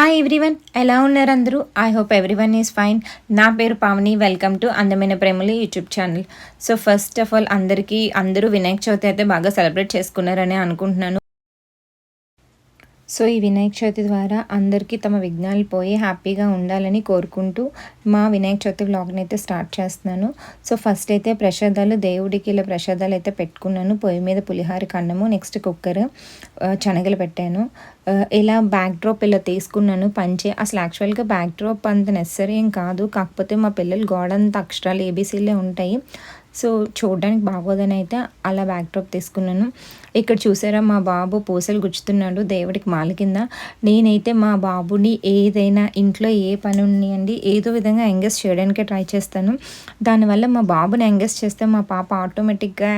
Hi everyone ఎలా ఉన్నారు అందరూ? I hope everyone is fine నా పేరు పావని వెల్కమ్ టు అందమైన ప్రేమలు YouTube channel so first of all అందరికీ అందరూ వినాయక చవితి అయితే బాగా సెలబ్రేట్ చేసుకున్నారని అనుకుంటున్నాను. సో ఈ వినాయక చవితి ద్వారా అందరికీ తమ విఘ్నాలు పోయి హ్యాపీగా ఉండాలని కోరుకుంటూ మా వినాయక చవితి బ్లాగ్ని అయితే స్టార్ట్ చేస్తున్నాను. సో ఫస్ట్ అయితే ప్రసాదాలు దేవుడికి ఇలా ప్రసాదాలు అయితే పెట్టుకున్నాను. పొయ్యి మీద పులిహార కన్నము నెక్స్ట్ కుక్కర్ శనగలు పెట్టాను. ఇలా బ్యాక్ డ్రాప్ ఇలా తీసుకున్నాను. పంచే అసలు యాక్చువల్గా బ్యాక్ డ్రాప్ అంత నెసరీ ఏం కాదు. కాకపోతే మా పిల్లలు గోడ అంత అక్షరాలు ఏబీసీలే ఉంటాయి. సో చూడడానికి బాగోదని అయితే అలా బ్యాక్ డ్రాప్ తీసుకున్నాను. ఇక్కడ చూసారా మా బాబు పూసలు గుచ్చుతున్నాడు దేవుడికి మాల కింద. నేనైతే మా బాబుని ఏదైనా ఇంట్లో ఏ పని ఉన్నాయండి ఏదో విధంగా ఎంగేజ్ చేయడానికే ట్రై చేస్తాను. దానివల్ల మా బాబుని ఎంగేజ్ చేస్తే మా పాప ఆటోమేటిక్గా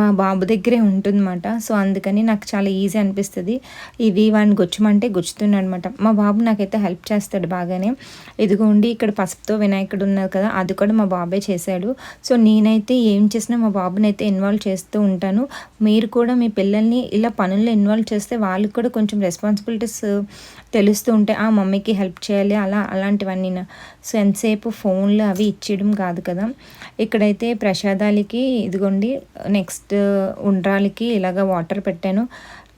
మా బాబు దగ్గరే ఉంటుందన్నమాట. సో అందుకని నాకు చాలా ఈజీ అనిపిస్తుంది. ఇవి వాడిని గుచ్చమంటే గుచ్చుతున్నాడు అనమాట మా బాబు నాకైతే హెల్ప్ చేస్తాడు బాగానే. ఇదిగోండి ఇక్కడ పసుపుతో వినాయకుడు ఉన్నారు కదా అది కూడా మా బాబే చేశాడు. సో నేనైతే ఏం చేసినా మా బాబుని అయితే ఇన్వాల్వ్ చేస్తూ ఉంటాను. మీరు కూడా మీ పిల్లల్ని ఇలా పనుల్లో ఇన్వాల్వ్ చేస్తే వాళ్ళకి కూడా కొంచెం రెస్పాన్సిబిలిటీస్ uh, తెలుస్తూ ఉంటాయి. ఆ మమ్మీకి హెల్ప్ చేయాలి అలా అలాంటివన్నీ సో ఎంతసేపు ఫోన్లు అవి ఇచ్చేయడం కాదు కదా. ఇక్కడైతే ప్రసాదాలకి ఇదిగోండి నెక్స్ట్ uh, ఉండ్రాలకి ఇలాగ వాటర్ పెట్టాను.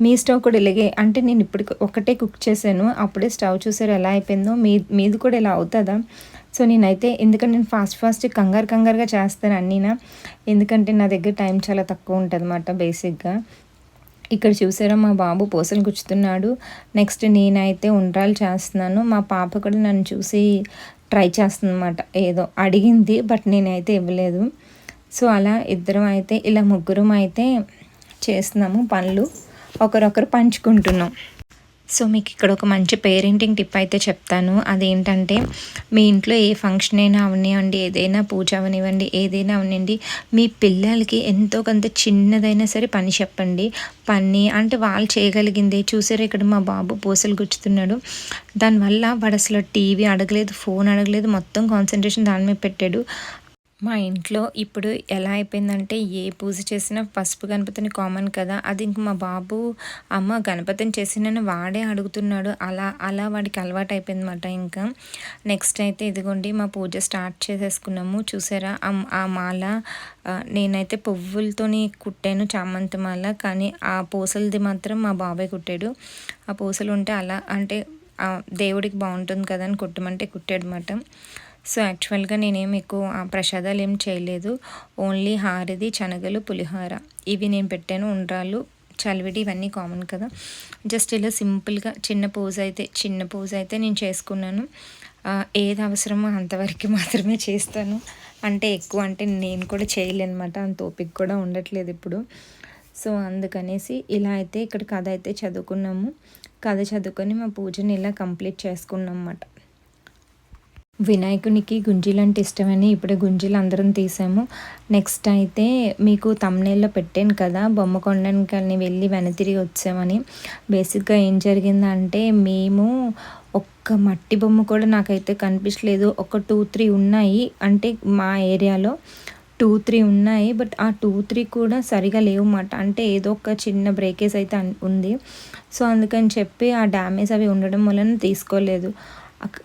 మీ స్టవ్ కూడా ఇలాగే అంటే నేను ఇప్పుడు ఒకటే కుక్ చేశాను. అప్పుడే స్టవ్ చూసారు ఎలా అయిపోయిందో. మీ మీది కూడా ఇలా అవుతుందా? సో నేనైతే ఎందుకంటే నేను ఫాస్ట్ ఫాస్ట్ కంగారు కంగారుగా చేస్తాను అన్నీనా. ఎందుకంటే నా దగ్గర టైం చాలా తక్కువ ఉంటుంది అన్నమాట బేసిక్గా. ఇక్కడ చూసారా మా బాబు పూసలు గుచ్చుతున్నాడు. నెక్స్ట్ నేనైతే ఉండ్రాలు చేస్తున్నాను. మా పాప కూడా నన్ను చూసి ట్రై చేస్తుందన్నమాట. ఏదో అడిగింది బట్ నేనైతే ఇవ్వలేదు. సో అలా ఇద్దరం అయితే ఇలా ముగ్గురం అయితే చేస్తున్నాము పనులు. ఒకరొకరు పంచుకుంటున్నాం. సో మీకు ఇక్కడ ఒక మంచి పేరెంటింగ్ టిప్ అయితే చెప్తాను. అదేంటంటే మీ ఇంట్లో ఏ ఫంక్షన్ అయినా అవనివ్వండి ఏదైనా పూజ అవనివ్వండి ఏదైనా అవనివ్వండి మీ పిల్లలకి ఎంతో కొంత చిన్నదైనా సరే పని చెప్పండి. పని అంటే వాళ్ళు చేయగలిగింది. చూసారు ఇక్కడ మా బాబు పూసలు గుచ్చుతున్నాడు. దానివల్ల వాడు అసలు టీవీ అడగలేదు ఫోన్ అడగలేదు మొత్తం కాన్సన్ట్రేషన్ దాని మీద పెట్టాడు. మా ఇంట్లో ఇప్పుడు ఎలా అయిపోయిందంటే ఏ పూజ చేసినా పసుపు గణపతిని కామన్ కదా అది ఇంక మా బాబు అమ్మ గణపతిని చేసినని వాడే అడుగుతున్నాడు. అలా అలా వాడికి అలవాటు అయిపోయిందన్నమాట ఇంకా. నెక్స్ట్ అయితే ఇదిగోండి మా పూజ స్టార్ట్ చేసేసుకున్నాము. చూసారా? ఆ మాల నేనైతే పువ్వులతోని కుట్టాను చామంతి మాల. కానీ ఆ పూసలది మాత్రం మా బాబాయ్ కుట్టాడు. ఆ పూసలు ఉంటే అలా అంటే దేవుడికి బాగుంటుంది కదా అని కుట్టమంటే కుట్టాడు అన్నమాట సో యాక్చువల్గా నేనేం ఎక్కువ ప్రసాదాలు ఏం చేయలేదు. ఓన్లీ హారది శనగలు పులిహోర. ఇవి నేను పెట్టాను ఉండ్రాలు చలివిడి ఇవన్నీ కామన్ కదా. జస్ట్ ఇలా సింపుల్గా చిన్న పూజ అయితే చిన్న పూజ అయితే నేను చేసుకున్నాను. ఏది అవసరమో అంతవరకు మాత్రమే చేస్తాను. అంటే ఎక్కువ అంటే నేను కూడా చేయలేనమాట అంత ఓపిక కూడా ఉండట్లేదు ఇప్పుడు. సో అందుకనేసి ఇలా అయితే ఇక్కడ కథ అయితే చదువుకున్నాము. కథ చదువుకొని మా పూజని ఇలా కంప్లీట్ చేసుకున్నాం అన్నమాట. వినాయకునికి గుంజీలు అంటే ఇష్టమని ఇప్పుడే గుంజీలు అందరం తీసాము. నెక్స్ట్ అయితే మీకు తమ్నేల్లో పెట్టాను కదా బొమ్మ కొండని వెళ్ళి వెనతిరిగి వచ్చామని. బేసిక్గా ఏం జరిగిందంటే మేము ఒక్క మట్టి బొమ్మ కూడా నాకైతే కనిపించలేదు. ఒక టూ త్రీ ఉన్నాయి. అంటే మా ఏరియాలో టూ త్రీ ఉన్నాయి. బట్ ఆ టూ త్రీ కూడా సరిగా లేవు అన్నమాట అంటే ఏదో ఒక చిన్న బ్రేకేజ్ అయితే ఉంది. సో అందుకని చెప్పి ఆ డ్యామేజ్ అవి ఉండడం వలన తీసుకోలేదు.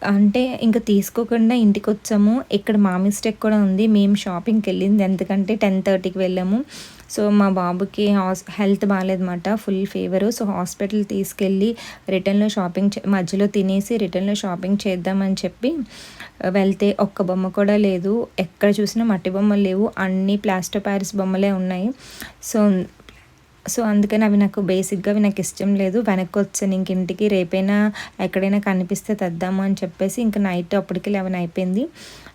అంటే ఇంకా తీసుకోకుండా ఇంటికి వచ్చాము ఇక్కడ మా మిస్టేక్ కూడా ఉంది. మేము షాపింగ్కి వెళ్ళింది ఎందుకంటే టెన్ థర్టీకి వెళ్ళాము. సో మా బాబుకి has health బాగాలేదన్నమాట. Full fever. So hospital తీసుకెళ్ళి రిటర్న్లో షాపింగ్ చే- మధ్యలో తినేసి రిటర్న్లో షాపింగ్ చేద్దామని చెప్పి వెళ్తే ఒక్క బొమ్మ కూడా లేదు. ఎక్కడ చూసినా మట్టి బొమ్మలు లేవు. అన్ని ప్లాస్టర్ ప్యారిస్ బొమ్మలే ఉన్నాయి. సో సో అందుకని అవి నాకు బేసిక్గా అవి నాకు ఇష్టం లేదు. వెనక్కి వచ్చాను ఇంక ఇంటికి రేపైనా ఎక్కడైనా కనిపిస్తే తెద్దాము అని చెప్పేసి ఇంకా నైట్ అప్పటికి లెవెన్ అయిపోయింది.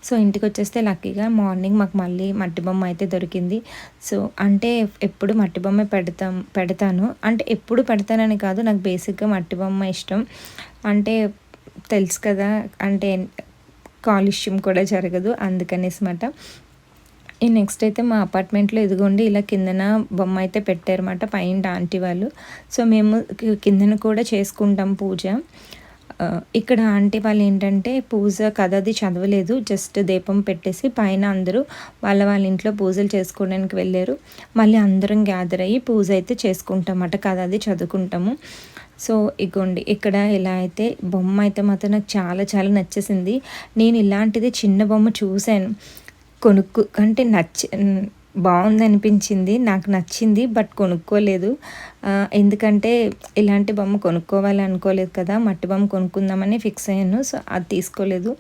సో ఇంటికి వచ్చేస్తే లక్కీగా మార్నింగ్ మాకు మళ్ళీ మట్టి బొమ్మ అయితే దొరికింది. సో అంటే ఎప్పుడు మట్టి బొమ్మ పెడతాం పెడతాను. అంటే ఎప్పుడు పెడతానని కాదు నాకు బేసిక్గా మట్టి బొమ్మ ఇష్టం. అంటే తెలుసు కదా అంటే కాలుష్యం కూడా జరగదు అందుకనేసి మాట. ఈ నెక్స్ట్ అయితే మా అపార్ట్మెంట్లో ఎదుగుండి ఇలా కిందన బొమ్మ అయితే పెట్టారన్నమాట పైన ఆంటీ వాళ్ళు. సో మేము కిందన కూడా చేసుకుంటాం పూజ. ఇక్కడ ఆంటీ వాళ్ళు ఏంటంటే పూజ కథ అది చదవలేదు జస్ట్ దీపం పెట్టేసి పైన అందరూ వాళ్ళ వాళ్ళ ఇంట్లో పూజలు చేసుకోవడానికి వెళ్ళారు. మళ్ళీ అందరం గ్యాదర్ అయ్యి పూజ అయితే చేసుకుంటామట కథ అది చదువుకుంటాము. సో ఇగోండి ఇక్కడ ఇలా అయితే బొమ్మ అయితే మాత్రం నాకు చాలా చాలా నచ్చేసింది. నేను ఇలాంటిది చిన్న బొమ్మ చూశాను. కొనుక్కు అంటే నచ్చ బాగుంది అనిపించింది నాకు నచ్చింది బట్ కొనుక్కోలేదు. ఎందుకంటే ఇలాంటి బొమ్మ కొనుక్కోవాలి అనుకోలేదు కదా మట్టి బొమ్మ కొనుక్కుందామని ఫిక్స్ అయ్యాను సో అది తీసుకోలేదు.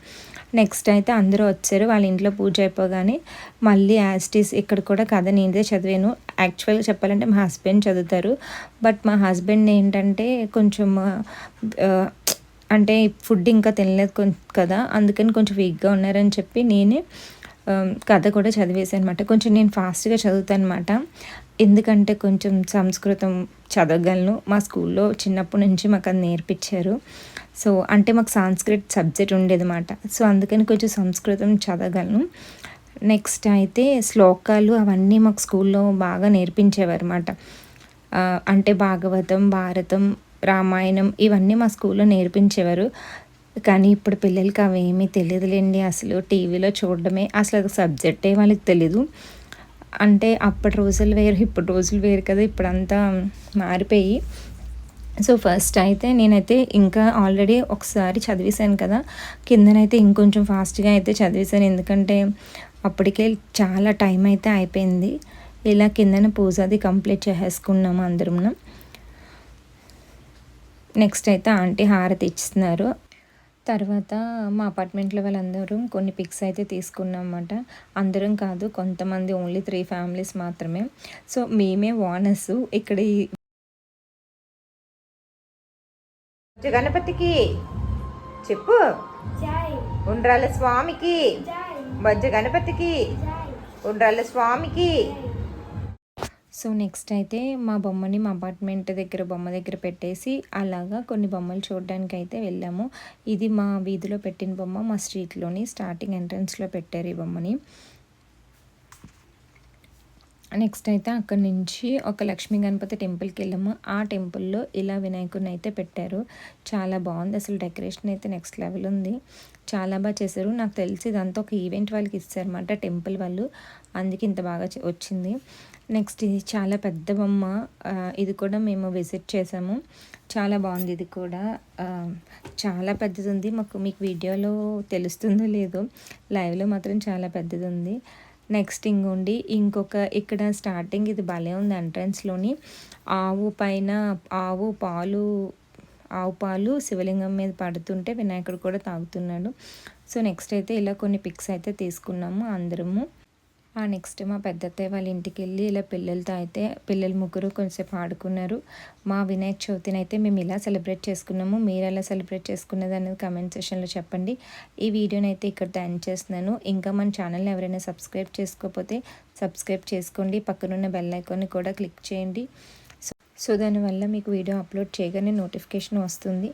నెక్స్ట్ అయితే అందరూ వచ్చారు వాళ్ళ ఇంట్లో పూజ అయిపోగానే మళ్ళీ యాస్టీస్ ఇక్కడ కూడా కథ నేనే చదివాను. యాక్చువల్గా చెప్పాలంటే మా హస్బెండ్ చదువుతారు బట్ మా హస్బెండ్ ఏంటంటే కొంచెం అంటే ఫుడ్ ఇంకా తినలేదు కదా అందుకని కొంచెం వీక్గా ఉన్నారని చెప్పి నేనే కథ కూడా చదివేసాను అనమాట కొంచెం నేను ఫాస్ట్గా చదువుతాను అనమాట ఎందుకంటే కొంచెం సంస్కృతం చదవగలను. మా స్కూల్లో చిన్నప్పటి నుంచి మాకు అది నేర్పించారు. సో అంటే మాకు సాంస్క్రిట్ సబ్జెక్ట్ ఉండేది అనమాట సో అందుకని కొంచెం సంస్కృతం చదవగలను. నెక్స్ట్ అయితే శ్లోకాలు అవన్నీ మాకు స్కూల్లో బాగా నేర్పించేవారు అనమాట అంటే భాగవతం భారతం రామాయణం ఇవన్నీ మా స్కూల్లో నేర్పించేవారు. కానీ ఇప్పుడు పిల్లలకి అవేమీ తెలియదులేండి. అసలు టీవీలో చూడడమే అసలు అది సబ్జెక్టే వాళ్ళకి తెలీదు. అంటే అప్పటి రోజులు వేరు ఇప్పుడు రోజులు వేరు కదా ఇప్పుడంతా మారిపోయి. సో ఫస్ట్ అయితే నేనైతే ఇంకా ఆల్రెడీ ఒకసారి చదివేశాను కదా. కిందనైతే ఇంకొంచెం ఫాస్ట్గా అయితే చదివేశాను. ఎందుకంటే అప్పటికే చాలా టైం అయితే అయిపోయింది. ఇలా కిందన పూజ అది కంప్లీట్ చేసేసుకున్నాము అందరం నెక్స్ట్ అయితే ఆంటీ హారతి ఇచ్చిస్తున్నారు. తర్వాత మా అపార్ట్మెంట్లో వాళ్ళందరం కొన్ని పిక్స్ అయితే తీసుకున్నాం అన్నమాట అందరం కాదు కొంతమంది ఓన్లీ త్రీ ఫ్యామిలీస్ మాత్రమే. సో మేమే ఓనర్స్. ఇక్కడ గణపతికి చెప్పు. జై. ఉండ్రాల స్వామికి. జై. బొజ్జ గణపతికి. జై. ఉండ్రాల స్వామికి. సో నెక్స్ట్ అయితే మా బొమ్మని మా అపార్ట్మెంట్ దగ్గర బొమ్మ దగ్గర పెట్టేసి అలాగా కొన్ని బొమ్మలు చూడడానికి అయితే వెళ్ళాము. ఇది మా వీధిలో పెట్టిన బొమ్మ మా స్ట్రీట్లోని స్టార్టింగ్ ఎంట్రన్స్లో పెట్టారు ఈ బొమ్మని. నెక్స్ట్ అయితే అక్కడి నుంచి ఒక లక్ష్మీ గణపతి టెంపుల్కి వెళ్ళాము. ఆ టెంపుల్లో ఇలా వినాయకుడిని అయితే పెట్టారు. చాలా బాగుంది. అసలు డెకరేషన్ అయితే నెక్స్ట్ లెవెల్ ఉంది. చాలా బాగా చేశారు. నాకు తెలిసి ఇదంతా ఒక ఈవెంట్ వాళ్ళకి ఇస్తారన్నమాట టెంపుల్ వాళ్ళు. అందుకే ఇంత బాగా వచ్చింది. నెక్స్ట్ ఇది చాలా పెద్ద బొమ్మ. ఇది కూడా మేము విజిట్ చేసాము. చాలా బాగుంది ఇది కూడా. చాలా పెద్దది ఉంది మాకు మీకు వీడియోలో తెలుస్తుందో లేదో లైవ్లో మాత్రం చాలా పెద్దది ఉంది నెక్స్ట్ ఇంకోండి ఇంకొక ఇక్కడ స్టార్టింగ్ ఇది భలే ఉంది ఎంట్రన్స్లోని. ఆవు పైన ఆవు పాలు ఆవు పాలు శివలింగం మీద పడుతుంటే వినాయకుడు కూడా తాగుతున్నాడు. సో నెక్స్ట్ అయితే ఇలా కొన్ని పిక్స్ అయితే తీసుకున్నాము అందరము. ఆ నెక్స్ట్ మా పెద్దత్తయ్య వాళ్ళ ఇంటికి వెళ్ళి ఇలా పిల్లలతో అయితే పిల్లలు ముగ్గురు కొంచెంసేపు ఆడుకున్నారు. మా వినాయక చవితిని అయితే మేము ఇలా సెలబ్రేట్ చేసుకున్నాము. మీరు ఎలా సెలబ్రేట్ చేసుకున్నది అనేది కమెంట్ సెషన్లో చెప్పండి. ఈ వీడియోని అయితే ఇక్కడ ఎండ్ చేస్తున్నాను. ఇంకా మన ఛానల్ని ఎవరైనా సబ్స్క్రైబ్ చేసుకోకపోతే సబ్స్క్రైబ్ చేసుకోండి. పక్కనున్న బెల్ ఐకాన్ని కూడా క్లిక్ చేయండి. సో సో దానివల్ల మీకు వీడియో అప్లోడ్ చేయగానే నోటిఫికేషన్ వస్తుంది.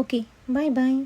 Okay bye bye.